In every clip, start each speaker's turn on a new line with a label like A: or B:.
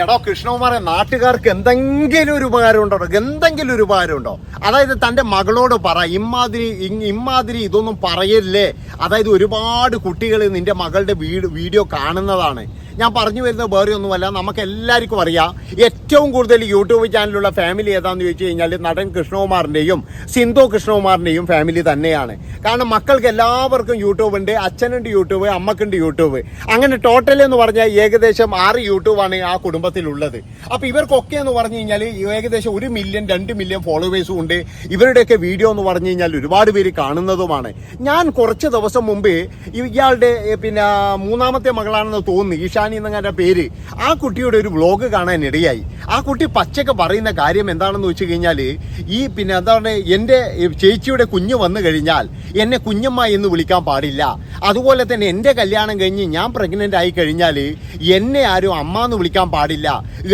A: എടോ കൃഷ്ണകുമാറെ നാട്ടുകാർക്ക് എന്തെങ്കിലും ഒരു ഉപകാരം ഉണ്ടോ? എന്തെങ്കിലും ഒരു ഉപകാരം ഉണ്ടോ? അതായത് തന്റെ മകളോട് പറ ഇമ്മാതിരി ഇമ്മാതിരി ഇതൊന്നും പറയല്ലേ? അതായത് ഒരുപാട് കുട്ടികൾ നിന്റെ മകളുടെ വീഡിയോ കാണുന്നതാണ്. ഞാൻ പറഞ്ഞു വരുന്നത് വേറെ ഒന്നുമല്ല നമുക്ക് എല്ലാവർക്കും അറിയാം. ഏറ്റവും കൂടുതൽ യൂട്യൂബ് ചാനലുള്ള ഫാമിലി ഏതാന്ന് ചോദിച്ചു കഴിഞ്ഞാൽ നടൻ കൃഷ്ണകുമാറിന്റെയും സിന്ധു കൃഷ്ണകുമാറിന്റെയും ഫാമിലി തന്നെയാണ്. കാരണം മക്കൾക്ക് എല്ലാവർക്കും യൂട്യൂബ് ഉണ്ട് അച്ഛനുണ്ട് യൂട്യൂബ് അമ്മക്കുണ്ട് യൂട്യൂബ്. അങ്ങനെ ടോട്ടൽ എന്ന് പറഞ്ഞാൽ ഏകദേശം ആറ് യൂട്യൂബാണ് ആ കുടുംബത്തിലുള്ളത്. അപ്പോൾ ഇവർക്കൊക്കെ എന്ന് പറഞ്ഞു കഴിഞ്ഞാൽ ഏകദേശം ഒരു മില്യൺ രണ്ട് മില്യൺ ഫോളോവേഴ്സും ഉണ്ട്. ഇവരുടെയൊക്കെ വീഡിയോ എന്ന് പറഞ്ഞു കഴിഞ്ഞാൽ ഒരുപാട് പേര് കാണുന്നതുമാണ്. ഞാൻ കുറച്ച് ദിവസം മുമ്പ് ഇയാളുടെ പിന്നെ മൂന്നാമത്തെ മകളാണെന്ന് തോന്നുന്നു ഈശാനി എന്നങ്ങനെ പേര്. ആ കുട്ടിയുടെ ഒരു വ്ലോഗ് കാണാൻ ഇടയായി. ആ കുട്ടി പച്ചക്ക് പറയുന്ന കാര്യം എന്താണെന്ന് വെച്ച് കഴിഞ്ഞാൽ ഈ പിന്നെ എന്താണ് എന്റെ ചേച്ചിയുടെ കുഞ്ഞ് വന്നു കഴിഞ്ഞാൽ എന്നെ കുഞ്ഞമ്മ എന്ന് വിളിക്കാൻ പാടില്ല. അതുപോലെ തന്നെ എന്റെ കല്യാണം കഴിഞ്ഞ് ഞാൻ പ്രഗ്നന്റ് ആയി കഴിഞ്ഞാൽ എന്നെ ആരും അമ്മ എന്ന് വിളിക്കാൻ പാടില്ല.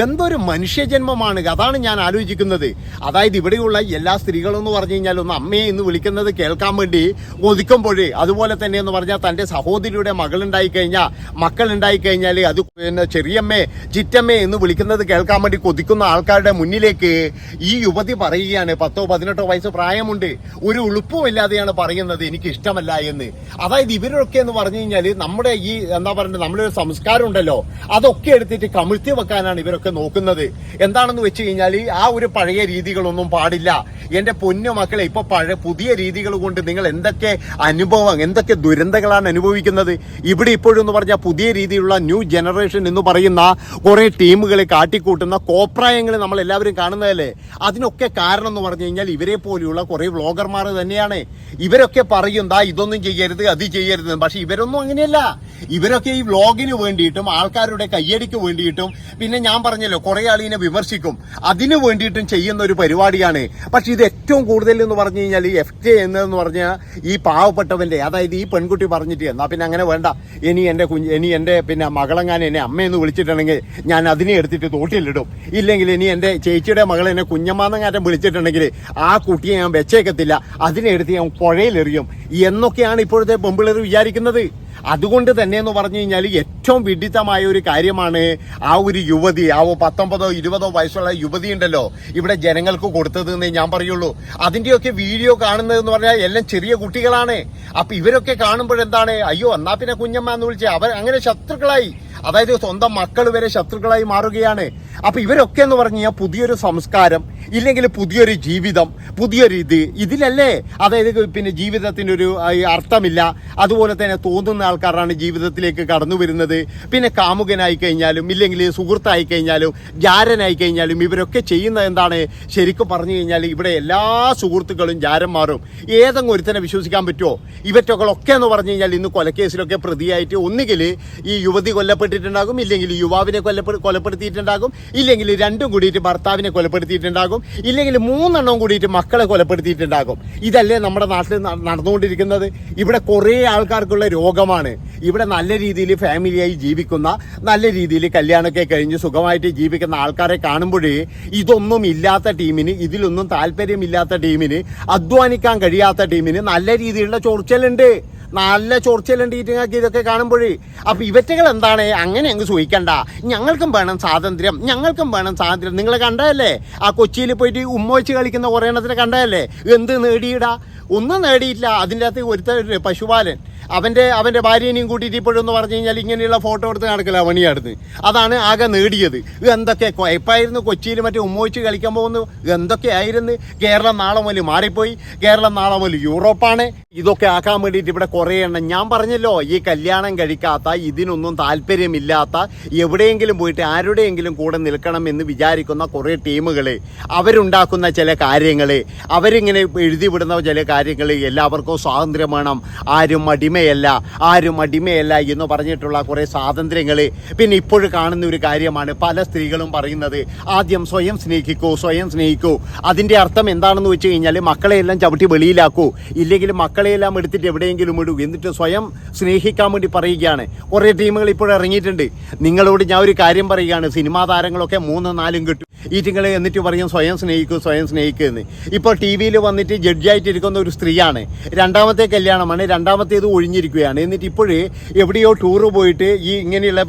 A: എന്തൊരു മനുഷ്യജന്മമാണ്. അതാണ് ഞാൻ ആലോചിക്കുന്നത്. അതായത് ഇവിടെയുള്ള എല്ലാ സ്ത്രീകളും എന്ന് പറഞ്ഞു കഴിഞ്ഞാൽ ഒന്ന് അമ്മയെ എന്ന് വിളിക്കുന്നത് കേൾക്കാൻ വേണ്ടി ഒതുക്കുമ്പോഴേ അതുപോലെ തന്നെ എന്ന് പറഞ്ഞാൽ തന്റെ സഹോദരിയുടെ മകളുണ്ടായി കഴിഞ്ഞാൽ മക്കളുണ്ടായി കഴിഞ്ഞാൽ അത് പിന്നെ ചെറിയമ്മേ ചിറ്റമ്മേ എന്ന് വിളിക്കുന്നത് കേൾക്കാൻ വേണ്ടി കൊതിക്കുന്ന ആൾക്കാരുടെ മുന്നിലേക്ക് ഈ യുവതി പറയുകയാണ്. പത്തോ പതിനെട്ടോ വയസ്സ് പ്രായമുണ്ട്. ഒരു ഉളുപ്പുമില്ലാതെയാണ് പറയുന്നത്. എനിക്ക് ഇഷ്ടമല്ല എന്ന്. അതായത് ഇവരൊക്കെ എന്ന് പറഞ്ഞു കഴിഞ്ഞാൽ നമ്മുടെ ഈ എന്താ പറയുക നമ്മുടെ ഒരു സംസ്കാരം ഉണ്ടല്ലോ. അതൊക്കെ എടുത്തിട്ട് കമിഴ്ത്തി വെക്കാനാണ് ഇവരൊക്കെ നോക്കുന്നത്. എന്താണെന്ന് വെച്ച് കഴിഞ്ഞാൽ ആ ഒരു പഴയ രീതികളൊന്നും പാടില്ല. എന്റെ പൊന്നു മക്കളെ ഇപ്പൊ പഴയ പുതിയ രീതികൾ കൊണ്ട് നിങ്ങൾ എന്തൊക്കെ അനുഭവം എന്തൊക്കെ ദുരന്തങ്ങളാണ് അനുഭവിക്കുന്നത്? ഇവിടെ ഇപ്പോഴും എന്ന് പറഞ്ഞാൽ പുതിയ രീതിയിലുള്ള ന്യൂ ജനറേഷൻ എന്ന് പറയുന്ന കുറെ ടീമുകളെ കാട്ടിക്കൂട്ടുന്ന കോപ്രായങ്ങൾ നമ്മൾ എല്ലാവരും കാണുന്നതല്ലേ? അതിനൊക്കെ കാരണം എന്ന് പറഞ്ഞു കഴിഞ്ഞാൽ ഇവരെ പോലെയുള്ള കുറേ വ്ളോഗർമാർ തന്നെയാണ്. ഇവരൊക്കെ പറയും ദാ ഇതൊന്നും ചെയ്യരുത് അത് ചെയ്യരുത്. പക്ഷെ ഇവരൊന്നും അങ്ങനെയല്ല. ഇവരൊക്കെ ഈ വ്ളോഗിന് വേണ്ടിയിട്ടും ആൾക്കാരുടെ കയ്യടിക്ക് വേണ്ടിയിട്ടും പിന്നെ ഞാൻ പറഞ്ഞല്ലോ കുറെ ആളിനെ വിമർശിക്കും. അതിനു വേണ്ടിയിട്ടും ചെയ്യുന്ന ഒരു പരിപാടിയാണ്. പക്ഷെ ഇത് ഏറ്റവും കൂടുതൽ എന്ന് പറഞ്ഞു കഴിഞ്ഞാൽ ഈ എഫ് കെ എന്നതെന്ന് പറഞ്ഞാൽ ഈ പാവപ്പെട്ടവന്റെ അതായത് ഈ പെൺകുട്ടി പറഞ്ഞിട്ട് എന്നാ പിന്നെ അങ്ങനെ വേണ്ട. ഇനി എന്റെ കുഞ്ഞ് ഇനി എന്റെ പിന്നെ മകളെങ്ങാൻ എന്നെ അമ്മയെന്ന് വിളിച്ചിട്ടുണ്ടെങ്കിൽ ഞാൻ അതിനെ എടുത്തിട്ട് തോട്ടിലിടും. ഇല്ലെങ്കിൽ ഇനി എന്റെ ചേച്ചിയുടെ മകൾ എന്നെ കുഞ്ഞമ്മാന്നങ്ങാറ്റം വിളിച്ചിട്ടുണ്ടെങ്കിൽ ആ കുട്ടിയെ ഞാൻ വെച്ചേക്കത്തില്ല. അതിനെ എടുത്ത് ഞാൻ പുഴയിലെറിയും. എന്നൊക്കെയാണ് ഇപ്പോഴത്തെ പെമ്പിളർ വിചാരിക്കുന്നത്. അതുകൊണ്ട് തന്നെ എന്ന് പറഞ്ഞു കഴിഞ്ഞാൽ ഏറ്റവും വിഡിത്തമായ ഒരു കാര്യമാണ് ആ ഒരു യുവതി ആ പത്തൊമ്പതോ ഇരുപതോ വയസ്സുള്ള യുവതി ഉണ്ടല്ലോ ഇവിടെ ജനങ്ങൾക്ക് കൊടുത്തത് എന്നേ ഞാൻ പറയുള്ളൂ. അതിന്റെയൊക്കെ വീഡിയോ കാണുന്നത് എന്ന് പറഞ്ഞാൽ എല്ലാം ചെറിയ കുട്ടികളാണ്. അപ്പൊ ഇവരൊക്കെ കാണുമ്പോഴെന്താണ് അയ്യോ എന്നാ പിന്നെ കുഞ്ഞമ്മ എന്ന് വിളിച്ച് അവർ അങ്ങനെ ശത്രുക്കളായി. അതായത് സ്വന്തം മക്കൾ വരെ ശത്രുക്കളായി മാറുകയാണ്. അപ്പൊ ഇവരൊക്കെ എന്ന് പറഞ്ഞു കഴിഞ്ഞാൽ പുതിയൊരു സംസ്കാരം ഇല്ലെങ്കിൽ പുതിയൊരു ജീവിതം പുതിയൊരു ഇത്. ഇതിലല്ലേ? അതായത് പിന്നെ ജീവിതത്തിന് ഒരു അർത്ഥമില്ല. അതുപോലെ തന്നെ തോന്നുന്ന ആൾക്കാരാണ് ജീവിതത്തിലേക്ക് കടന്നു വരുന്നത്. പിന്നെ കാമുകനായി കഴിഞ്ഞാലും ഇല്ലെങ്കിൽ സുഹൃത്തായി കഴിഞ്ഞാലും ജാരനായി കഴിഞ്ഞാലും ഇവരൊക്കെ ചെയ്യുന്നത് എന്താണ്? ശരിക്കും പറഞ്ഞു കഴിഞ്ഞാൽ ഇവിടെ എല്ലാ സുഹൃത്തുക്കളും ജാരന്മാരും. ഏതെങ്കിലും ഒരുത്തനെ വിശ്വസിക്കാൻ പറ്റുമോ ഇവറ്റകളൊക്കെ എന്ന് പറഞ്ഞു കഴിഞ്ഞാൽ ഇന്ന് കൊലക്കേസിലൊക്കെ പ്രതിയായിട്ട് ഒന്നുകിൽ ഈ യുവതി കൊല്ലപ്പെട്ടിട്ടുണ്ടാകും ഇല്ലെങ്കിൽ യുവാവിനെ കൊല്ലപ്പെ കൊലപ്പെടുത്തിയിട്ടുണ്ടാകും ഇല്ലെങ്കിൽ രണ്ടും കൂടിയിട്ട് ഭർത്താവിനെ കൊലപ്പെടുത്തിയിട്ടുണ്ടാകും. ഇല്ലെങ്കിൽ മൂന്നെണ്ണവും കൂടിയിട്ട് മക്കളെ കൊലപ്പെടുത്തിയിട്ടുണ്ടാകും. ഇതല്ലേ നമ്മുടെ നാട്ടിൽ നടന്നുകൊണ്ടിരിക്കുന്നത്? ഇവിടെ കുറേ ആൾക്കാർക്കുള്ള രോഗമാണ്. ഇവിടെ നല്ല രീതിയിൽ ഫാമിലിയായി ജീവിക്കുന്ന നല്ല രീതിയിൽ കല്യാണമൊക്കെ കഴിഞ്ഞ് സുഖമായിട്ട് ജീവിക്കുന്ന ആൾക്കാരെ കാണുമ്പോഴേ ഇതൊന്നും ഇല്ലാത്ത ടീമിന് ഇതിലൊന്നും താല്പര്യമില്ലാത്ത ടീമിന് അധ്വാനിക്കാൻ കഴിയാത്ത ടീമിന് നല്ല രീതിയിലുള്ള ചൊറിച്ചലുണ്ട്. നല്ല ചോർച്ചയെല്ലാം ഡീറ്റിംഗ് ആക്കി ഇതൊക്കെ കാണുമ്പോഴേ. അപ്പൊ ഇവറ്റകൾ എന്താണ്? അങ്ങനെ അങ്ങ് സൂഹിക്കണ്ട. ഞങ്ങൾക്കും വേണം സ്വാതന്ത്ര്യം. ഞങ്ങൾക്കും വേണം സ്വാതന്ത്ര്യം. നിങ്ങൾ കണ്ടതല്ലേ? ആ കൊച്ചിയിൽ പോയിട്ട് ഉമ്മ വെച്ച് കളിക്കുന്ന കുറേ എണ്ണത്തിനെ കണ്ടതല്ലേ? എന്ത് നേടിയിടാ? ഒന്നും നേടിയിട്ടില്ല. അതിന്റെ അകത്ത് ഒരുത്ത പശുപാലൻ. അവന്റെ അവന്റെ ഭാര്യനെയും കൂട്ടിയിട്ട് ഇപ്പോഴെന്ന് പറഞ്ഞു കഴിഞ്ഞാൽ ഇങ്ങനെയുള്ള ഫോട്ടോ എടുത്ത് നടക്കില്ല പണിയടുത്ത് അതാണ് ആകെ നേടിയത്. എന്തൊക്കെ കുഴപ്പമായിരുന്നു കൊച്ചിയിൽ മറ്റേ ഉമ്മോച്ച് കളിക്കാൻ പോകുന്നു എന്തൊക്കെയായിരുന്നു കേരളം നാളെ മുതൽ മാറിപ്പോയി. കേരളം നാളെ മുതൽ യൂറോപ്പാണ്. ഇതൊക്കെ ആക്കാൻ വേണ്ടിയിട്ട് ഇവിടെ കുറേ എണ്ണം. ഞാൻ പറഞ്ഞല്ലോ ഈ കല്യാണം കഴിക്കാത്ത ഇതിനൊന്നും താല്പര്യമില്ലാത്ത എവിടെയെങ്കിലും പോയിട്ട് ആരുടെയെങ്കിലും കൂടെ നിൽക്കണം എന്ന് വിചാരിക്കുന്ന കുറേ ടീമുകൾ അവരുണ്ടാക്കുന്ന ചില കാര്യങ്ങൾ അവരിങ്ങനെ എഴുതി വിടുന്ന ചില കാര്യങ്ങൾ എല്ലാവർക്കും സ്വാതന്ത്ര്യം വേണം. ആരും അടിമയല്ല ആരും അടിമയല്ല എന്ന് പറഞ്ഞിട്ടുള്ള കുറേ സ്വാതന്ത്ര്യങ്ങൾ പിന്നെ ഇപ്പോഴും കാണുന്ന ഒരു കാര്യമാണ് പല സ്ത്രീകളും പറയുന്നത് ആദ്യം സ്വയം സ്നേഹിക്കൂ സ്വയം സ്നേഹിക്കൂ. അതിന്റെ അർത്ഥം എന്താണെന്ന് വെച്ച് കഴിഞ്ഞാൽ മക്കളെയെല്ലാം ചവിട്ടി വെളിയിലാക്കൂ. ഇല്ലെങ്കിൽ മക്കളെയെല്ലാം എടുത്തിട്ട് എവിടെയെങ്കിലും ഇടൂ. എന്നിട്ട് സ്വയം സ്നേഹിക്കാൻ വേണ്ടി പറയുകയാണ്. കുറേ ടീമുകൾ ഇപ്പോൾ ഇറങ്ങിയിട്ടുണ്ട്. നിങ്ങളോട് ഞാൻ ഒരു കാര്യം പറയുകയാണ്. സിനിമാ താരങ്ങളൊക്കെ മൂന്നും നാലും കിട്ടും. ഈറ്റിങ്ങൾ എന്നിട്ട് പറയും സ്വയം സ്നേഹിക്കൂ സ്വയം സ്നേഹിക്കൂ എന്ന്. ഇപ്പോൾ ടി വിയിൽ വന്നിട്ട് ജഡ്ജായിട്ട് ഇരിക്കുന്ന ഒരു സ്ത്രീയാണ്. രണ്ടാമത്തെ കല്യാണമാണ് രണ്ടാമത്തേത് ഒഴിഞ്ഞിരിക്കുകയാണ്. എന്നിട്ട് ഇപ്പോഴേ എവിടെയോ ടൂറ് പോയിട്ട് ഈ ഇങ്ങനെയുള്ള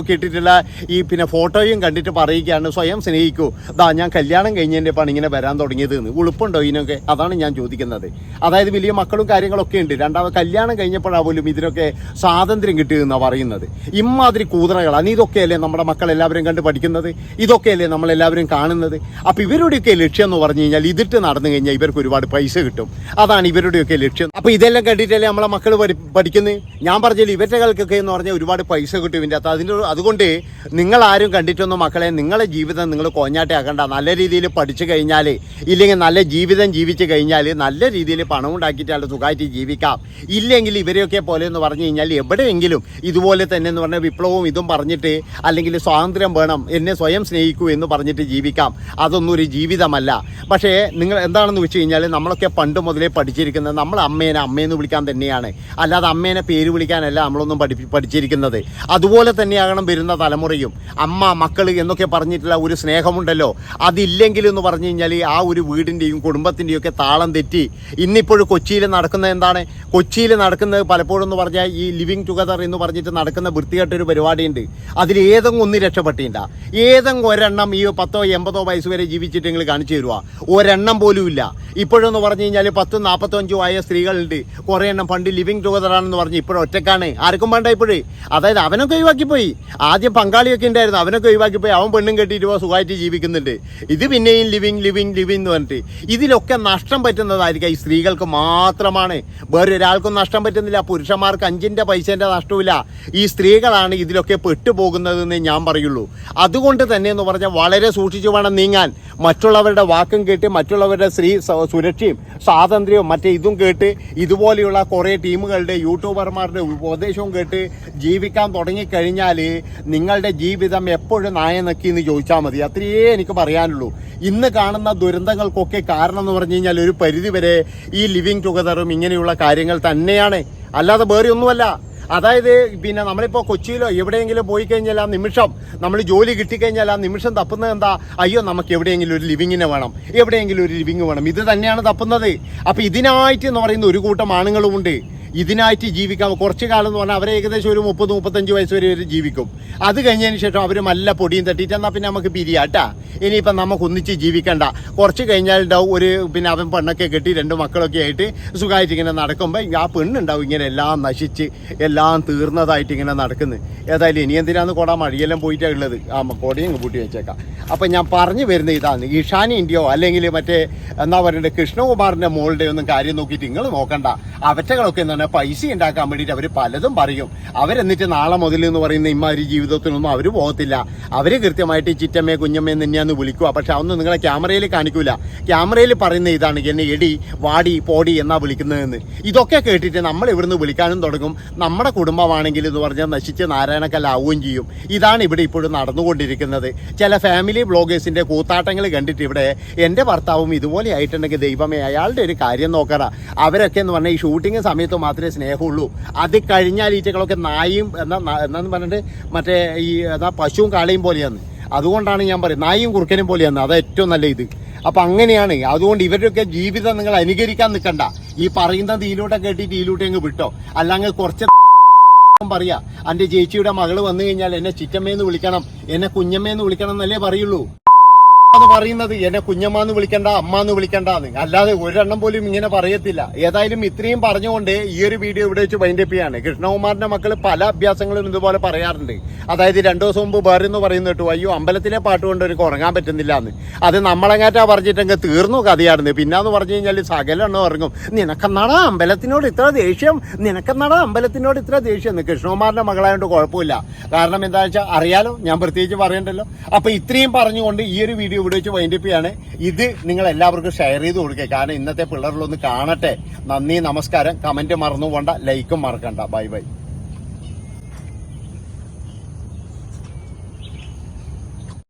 A: ഒക്കെ ഇട്ടിട്ടുള്ള ഈ പിന്നെ ഫോട്ടോയും കണ്ടിട്ട് പറയുകയാണ് സ്വയം സ്നേഹിക്കൂ. ദാ ഞാൻ കല്യാണം കഴിഞ്ഞതിന്റെ പണി ഇങ്ങനെ വരാൻ തുടങ്ങിയത് എന്ന്. ഉളുപ്പുണ്ടോ ഇതിനൊക്കെ? അതാണ് ഞാൻ ചോദിക്കുന്നത്. അതായത് വലിയ മക്കളും കാര്യങ്ങളൊക്കെ ഉണ്ട്. രണ്ടാമത് കല്യാണം കഴിഞ്ഞപ്പോഴാ പോലും ഇതിനൊക്കെ സ്വാതന്ത്ര്യം കിട്ടിയതെന്നാണ് പറയുന്നത്. ഇമ്മാതിരി കൂതറകളാണ് ഇതൊക്കെയല്ലേ നമ്മുടെ മക്കൾ എല്ലാവരും കണ്ട് പഠിക്കുന്നത്? ഇതൊക്കെയല്ലേ നമ്മളെല്ലാവരും കാണുന്നത്? അപ്പോൾ ഇവരുടെയൊക്കെ ലക്ഷ്യം എന്ന് പറഞ്ഞു കഴിഞ്ഞാൽ ഇതിട്ട് നടന്നു കഴിഞ്ഞാൽ ഇവർക്ക് ഒരുപാട് പൈസ കിട്ടും. അതാണ് ഇവരുടെയൊക്കെ ലക്ഷ്യം. അപ്പോൾ ഇതെല്ലാം കണ്ടിട്ടല്ലേ നമ്മളെ മക്കൾ പഠിക്കുന്നത് ഞാൻ പറഞ്ഞില്ല ഇവരുടെ കൾക്കൊക്കെ എന്ന് പറഞ്ഞാൽ ഒരുപാട് പൈസ കിട്ടും ഇതിന്റെ അകത്ത്. അതിന്റെ അതുകൊണ്ട് നിങ്ങൾ ആരും കണ്ടിട്ടൊന്നും മക്കളെ നിങ്ങളെ ജീവിതം നിങ്ങൾ കോഞ്ഞാട്ടയാക്കണ്ട. നല്ല രീതിയിൽ പഠിച്ചു കഴിഞ്ഞാൽ ഇല്ലെങ്കിൽ നല്ല ജീവിതം ജീവിച്ചു കഴിഞ്ഞാൽ നല്ല രീതിയിൽ പണം ഉണ്ടാക്കിയിട്ടാണ് സുഖമായിട്ട് ജീവിക്കാം. ഇല്ലെങ്കിൽ ഇവരെയൊക്കെ പോലെ എന്ന് പറഞ്ഞു കഴിഞ്ഞാൽ എവിടെയെങ്കിലും ഇതുപോലെ തന്നെ എന്ന് പറഞ്ഞാൽ വിപ്ലവവും ഇതും പറഞ്ഞിട്ട് അല്ലെങ്കിൽ സ്വാതന്ത്ര്യം വേണം എന്നെ സ്വയം സ്നേഹിക്കൂ എന്ന് പറഞ്ഞിട്ട് ജീവിക്കാം. അതൊന്നും ഒരു ജീവിതമല്ല. പക്ഷേ നിങ്ങൾ എന്താണെന്ന് വെച്ച് കഴിഞ്ഞാൽ നമ്മളൊക്കെ പണ്ട് മുതലേ പഠിച്ചിരിക്കുന്നത് നമ്മൾ അമ്മേനെ അമ്മയെന്ന് വിളിക്കാൻ തന്നെയാണ്. അല്ലാതെ അമ്മേനെ പേര് വിളിക്കാനല്ല നമ്മളൊന്നും പഠി പഠിച്ചിരിക്കുന്നത്. അതുപോലെ തന്നെയാകണം വരുന്ന തലമുറയും അമ്മ മക്കൾ എന്നൊക്കെ പറഞ്ഞിട്ടുള്ള ഒരു സ്നേഹമുണ്ടല്ലോ. അതില്ലെങ്കിൽ എന്ന് പറഞ്ഞു കഴിഞ്ഞാൽ ആ ഒരു വീടിന്റെയും കുടുംബത്തിന്റെയും ഒക്കെ താളം തെറ്റി. ഇന്നിപ്പോൾ കൊച്ചിയിൽ നടക്കുന്ന എന്താണ്? കൊച്ചിയിൽ നടക്കുന്നത് പലപ്പോഴും എന്ന് പറഞ്ഞാൽ ഈ ലിവിങ് ടുഗദർ എന്ന് പറഞ്ഞിട്ട് നടക്കുന്ന വൃത്തികെട്ടൊരു പരിപാടിയുണ്ട്. അതിൽ ഏതെങ്കിലും ഒന്ന് രക്ഷപ്പെട്ടിണ്ട. ഏതെങ്കിലും ഒരെണ്ണം ഈ പത്തോ എൺപതോ വയസ്സ് വരെ ജീവിച്ചിട്ട് നിങ്ങൾ കാണിച്ചു തരുക ഒരെണ്ണം പോലും ഇല്ല. ഇപ്പോഴെന്ന് പറഞ്ഞു കഴിഞ്ഞാൽ പത്തും നാൽപ്പത്തഞ്ചും ആയ സ്ത്രീകളുണ്ട്. കുറേ എണ്ണം പണ്ട് ലിവിങ് പറഞ്ഞ്. ഇപ്പോഴും ഒറ്റക്കാണ്. ആർക്കും വേണ്ട ഇപ്പോഴേ. അതായത് അവനൊക്കെ ഒഴിവാക്കിപ്പോയി. ആദ്യം പങ്കാളിയൊക്കെ ഉണ്ടായിരുന്നു. അവനൊക്കെ ഒഴിവാക്കി പോയി അവൻ പെണ്ണും കെട്ടിയിട്ട് പോയി സുഖമായിട്ട് ജീവിക്കുന്നുണ്ട്. ഇത് പിന്നെയും ലിവിങ് ലിവിങ് ലിവിങ് എന്ന് പറഞ്ഞിട്ട് ഇതിലൊക്കെ നഷ്ടം പറ്റുന്നതായിരിക്കും. ഈ സ്ത്രീകൾക്ക് മാത്രമാണ്. വേറെ ഒരാൾക്കും നഷ്ടം പറ്റുന്നില്ല. പുരുഷന്മാർക്ക് അഞ്ചിന്റെ പൈസേന്റെ നഷ്ടമില്ല ഈ സ്ത്രീകളാണ് ഇതിലൊക്കെ പെട്ടുപോകുന്നതെന്ന് ഞാൻ പറയുള്ളൂ. അതുകൊണ്ട് തന്നെ എന്ന് പറഞ്ഞാൽ വളരെ സൂക്ഷിച്ചു വേണം നീങ്ങാൻ. മറ്റുള്ളവരുടെ വാക്കും കേട്ട് മറ്റുള്ളവരുടെ സ്ത്രീ സുരക്ഷയും സ്വാതന്ത്ര്യവും മറ്റേ ഇതും കേട്ട് ഇതുപോലെയുള്ള കുറേ ടീമുകളുടെ യൂട്യൂബർമാരുടെ ഉപദേശവും കേട്ട് ജീവിക്കാൻ തുടങ്ങിക്കഴിഞ്ഞാൽ നിങ്ങളുടെ ജീവിതം എപ്പോഴും നായ നക്കി എന്ന് ചോദിച്ചാൽ മതി. അത്രയേ എനിക്ക് പറയാനുള്ളൂ. ഇന്ന് കാണുന്ന ദുരന്തങ്ങൾക്കൊക്കെ കാരണം എന്ന് പറഞ്ഞു കഴിഞ്ഞാൽ ഒരു പരിധിവരെ ഈ ലിവിങ് ടുഗദറും ഇങ്ങനെയുള്ള കാര്യങ്ങൾ തന്നെയാണ്. അല്ലാതെ വേറെ ഒന്നുമല്ല. അതായത് പിന്നെ നമ്മളിപ്പോൾ കൊച്ചിയിലോ എവിടെയെങ്കിലും പോയി കഴിഞ്ഞാൽ ആ നിമിഷം നമ്മൾ ജോലി കിട്ടിക്കഴിഞ്ഞാൽ ആ നിമിഷം തപ്പുന്നത് എന്താ? അയ്യോ നമുക്ക് എവിടെയെങ്കിലും ഒരു ലിവിങ്ങിനെ വേണം. എവിടെയെങ്കിലും ഒരു ലിവിങ് വേണം. ഇത് തന്നെയാണ് തപ്പുന്നത്. അപ്പം ഇതിനായിട്ട് എന്ന് പറയുന്ന ഒരു കൂട്ടം ആണുങ്ങളുമുണ്ട്. ഇതിനായിട്ട് ജീവിക്കാം. കുറച്ച് കാലം എന്ന് പറഞ്ഞാൽ അവരെ ഏകദേശം ഒരു മുപ്പത് മുപ്പത്തഞ്ച് വയസ്സ് വരെ ഒരു ജീവിക്കും. അത് കഴിഞ്ഞതിന് ശേഷം അവർ നല്ല പൊടിയും തട്ടിയിട്ട് എന്നാൽ പിന്നെ നമുക്ക് പിരിയാട്ടാ ഇനിയിപ്പം നമുക്ക് ഒന്നിച്ച് ജീവിക്കണ്ട. കുറച്ച് കഴിഞ്ഞാൽ ഉണ്ടാവും ഒരു പിന്നെ അവൻ പെണ്ണൊക്കെ കെട്ടി രണ്ട് മക്കളൊക്കെ ആയിട്ട് സുഖമായിട്ട് ഇങ്ങനെ നടക്കുമ്പോൾ ആ പെണ്ണുണ്ടാവും ഇങ്ങനെ എല്ലാം നശിച്ച് എല്ലാം തീർന്നതായിട്ട് ഇങ്ങനെ നടക്കുന്നത് ഏതായാലും ഇനി എന്തിനാന്ന് കൊടാ മഴയെല്ലാം പോയിട്ടാണ് ഉള്ളത്. ആ കൊടയും പൂട്ടി വെച്ചേക്കാം. അപ്പം ഞാൻ പറഞ്ഞു വരുന്നത് ഇതാണ്. ഇഷാനിന്റെയോ അല്ലെങ്കിൽ മറ്റേ എന്താ പറയുക കൃഷ്ണകുമാറിന്റെ മോളുടെ ഒന്നും കാര്യം നോക്കിയിട്ട് നിങ്ങൾ നോക്കണ്ട. അവറ്റകളൊക്കെ എന്ന് പൈസ ഉണ്ടാക്കാൻ വേണ്ടിയിട്ട് അവർ പലതും പറയും. അവരെന്നിട്ട് നാളെ മുതൽ എന്ന് പറയുന്ന ഇമ്മാതിരി ജീവിതത്തിനൊന്നും അവർ പോകത്തില്ല. അവർ കൃത്യമായിട്ട് ചിറ്റമ്മേ കുഞ്ഞമ്മേ നിന്നെയാന്ന് വിളിക്കുക. പക്ഷെ അതൊന്നും നിങ്ങളെ ക്യാമറയിൽ കാണിക്കൂല. ക്യാമറയിൽ പറയുന്ന ഇതാണ് എന്നെ എടി വാടി പോടി എന്നാ വിളിക്കുന്നതെന്ന്. ഇതൊക്കെ കേട്ടിട്ട് നമ്മൾ ഇവിടുന്ന് വിളിക്കാനും തുടങ്ങും. നമ്മുടെ കുടുംബമാണെങ്കിൽ എന്ന് പറഞ്ഞാൽ നശിച്ച് നാരായണക്കല്ലാവുകയും ചെയ്യും. ഇതാണ് ഇവിടെ ഇപ്പോഴും നടന്നുകൊണ്ടിരിക്കുന്നത്. ചില ഫാമിലി ബ്ലോഗേഴ്സിന്റെ കൂത്താട്ടങ്ങൾ കണ്ടിട്ട് ഇവിടെ എന്റെ ഭർത്താവും ഇതുപോലെ ആയിട്ടുണ്ടെങ്കിൽ ദൈവമേ അയാളുടെ ഒരു കാര്യം നോക്കറ അവരൊക്കെ എന്ന് പറഞ്ഞാൽ ഈ ഷൂട്ടിംഗ് സമയത്ത് മാത്രമേ സ്നേഹമുള്ളൂ. അത് കഴിഞ്ഞാൽ ഈറ്റകളൊക്കെ നായും എന്നാ എന്നാന്ന് പറഞ്ഞിട്ട് മറ്റേ ഈ എന്താ പശുവും കാളയും പോലെയാണ്. അതുകൊണ്ടാണ് ഞാൻ പറയുന്നത്. നായും കുറുക്കനും പോലെയാണ്. അത് ഏറ്റവും നല്ല ഇത്. അപ്പം അങ്ങനെയാണ്. അതുകൊണ്ട് ഇവരുടെയൊക്കെ ജീവിതം നിങ്ങൾ അനുകരിക്കാൻ നിൽക്കണ്ട. ഈ പറയുന്നത് ഇതിലൂടെ കേട്ടിട്ട് ഇതിലൂടെ അങ്ങ് വിട്ടോ. അല്ലങ്ങ് കുറച്ച് പറയാ. എന്റെ ചേച്ചിയുടെ മകൾ വന്നു കഴിഞ്ഞാൽ എന്നെ ചിറ്റമ്മേന്ന് വിളിക്കണം. എന്നെ കുഞ്ഞമ്മേന്ന് വിളിക്കണം എന്നല്ലേ പറയുള്ളൂ. എന്ന് പറയുന്നത് എന്നെ കുഞ്ഞമ്മാന്ന് വിളിക്കണ്ട അമ്മാന്ന് വിളിക്കണ്ടെന്ന്. അല്ലാതെ ഒരെണ്ണം പോലും ഇങ്ങനെ പറയത്തില്ല. ഏതായാലും ഇത്രയും പറഞ്ഞുകൊണ്ട് ഈ ഒരു വീഡിയോ ഇവിടെ വെച്ച് വൈൻഡപ്പ് ചെയ്യാണ്. കൃഷ്ണകുമാറിന്റെ മക്കൾ പല അഭ്യാസങ്ങളും ഇതുപോലെ പറയാറുണ്ട്. അതായത് രണ്ടു ദിവസം മുമ്പ് വേറെ എന്ന് പറയുന്നത് കേട്ടു അയ്യോ അമ്പലത്തിലെ പാട്ട് കൊണ്ട് എനിക്ക് ഉറങ്ങാൻ പറ്റുന്നില്ല എന്ന് അത് നമ്മളെങ്ങാറ്റാ പറഞ്ഞിട്ടെങ്കിൽ തീർന്നു കഥയായിരുന്നു പിന്നാന്ന് പറഞ്ഞു കഴിഞ്ഞാൽ സകലെണ്ണം ഇറങ്ങും നിനക്കെന്നാടാ അമ്പലത്തിനോട് ഇത്ര ദേഷ്യം? നിനക്കെന്നാടാ അമ്പലത്തിനോട് ഇത്ര ദേഷ്യം? എന്ന് കൃഷ്ണകുമാറിന്റെ മകളായതുകൊണ്ട് കുഴപ്പമില്ല. കാരണം എന്താ വെച്ചാൽ അറിയാലോ ഞാൻ പ്രത്യേകിച്ച് പറയണ്ടല്ലോ. അപ്പൊ ഇത്രയും പറഞ്ഞുകൊണ്ട് ഈ ഒരു വീഡിയോ ഇവിടെ വെച്ച് വൈൻഡപ്പ് ചെയ്യാണ്. ഇത് നിങ്ങൾ എല്ലാവർക്കും ഷെയർ ചെയ്ത് കൊടുക്കുക. കാരണം ഇന്നത്തെ പിള്ളേരിലൊന്ന് കാണട്ടെ. നന്ദി നമസ്കാരം. കമന്റ് മറന്നു പോണ്ട. ലൈക്കും മറക്കണ്ട. Bye bye